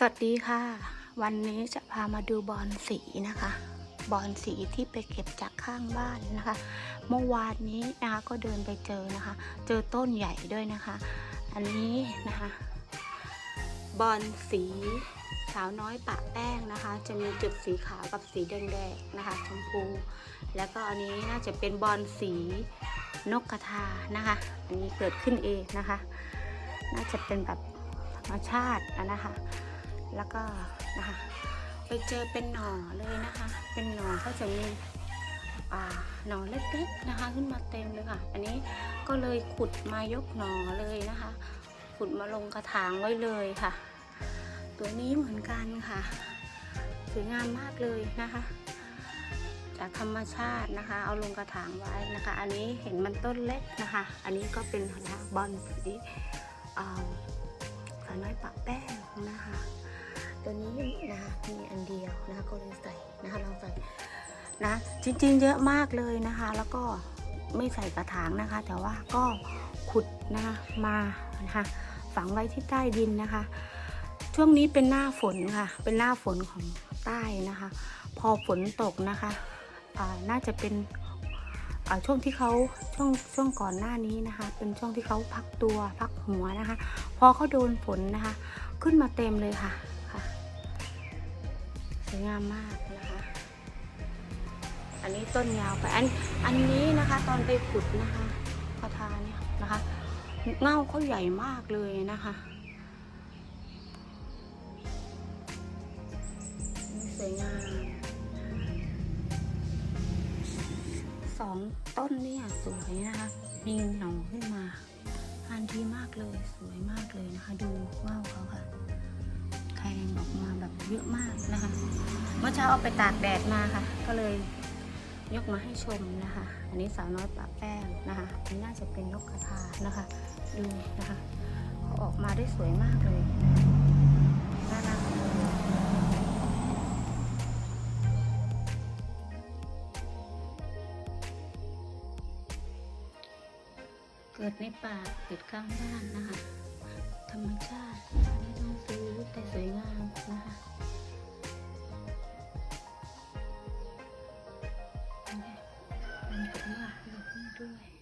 สวัสดีค่ะ วันนี้จะพามาดูบอลสีนะคะ บอลสีที่ไปเก็บจากข้างบ้านนะคะ เมื่อวานนี้นะคะก็เดินไปเจอนะคะ เจอต้นใหญ่ด้วยนะคะ อันนี้นะคะ บอลสีสาวน้อยปะแป้งนะคะ จะมีจุดสีขาวกับสีแดงๆนะคะชมพู แล้วก็อันนี้น่าจะเป็นบอลสีนกกระทานะคะ อันนี้เกิดขึ้นเองนะคะ น่าจะเป็นแบบธรรมชาตินะคะ แล้วก็นะคะ ไปเจอเป็นหน่อเลยนะคะ เป็นหน่อเขาจะมีหน่อเล็กๆนะคะ ขึ้นมาเต็มเลยค่ะ อันนี้ก็เลยขุดมายกหน่อเลยนะคะ ขุดมาลงกระถางไว้เลยค่ะ ตัวนี้เหมือนกันค่ะสวยงามมากเลยนะคะ จากธรรมชาตินะคะ เอาลงกระถางไว้นะคะ อันนี้เห็นมันต้นเล็กนะคะ อันนี้ก็เป็นนะบอลสีสาวน้อยปะแป้งนะคะ ตัวนี้นะคะมีอันเดียวนะคะก็เลยใส่นะคะลองใส่นะจริงๆเยอะมากเลยนะคะ แล้วก็ไม่ใส่กระถางนะคะ แต่ว่าก็ขุดนะคะมานะคะฝังไว้ที่ใต้ดินนะคะ ช่วงนี้เป็นหน้าฝนค่ะ เป็นหน้าฝนของใต้นะคะ พอฝนตกนะคะน่าจะเป็นช่วงที่เขาช่วงช่วงก่อนหน้านี้นะคะ เป็นช่วงที่เขาพักตัวพักหัวนะคะ พอเขาโดนฝนนะคะ ขึ้นมาเต็มเลยค่ะ สวยงามมากนะคะ อันนี้ต้นยาวไป อันอันนี้นะคะ ตอนไปขุดนะคะกระทาเนี่ยนะคะ เง่าเขาใหญ่มากเลยนะคะมีสวยงามสองต้นเนี่ยสวยนะคะมีหน่อขึ้นมาทานดีมากเลยสวยมากเลยนะคะ ดูว่าวเขาค่ะ เยอะมากนะคะ เมื่อเช้าเอาไปตากแดดมาค่ะ ก็เลยยกมาให้ชมนะคะ อันนี้สาวน้อยปะแป้งนะคะอันน่าจะเป็นนกกระทานะคะ ดูนะคะเขาออกมาได้สวยมากเลยน่ารักเลยเกิดในป่าเกิดข้างบ้านนะคะ ธรรมชาติ ซื้อแต่สวยงามนะคะนี่ค่ะมีข้างหลังด้วย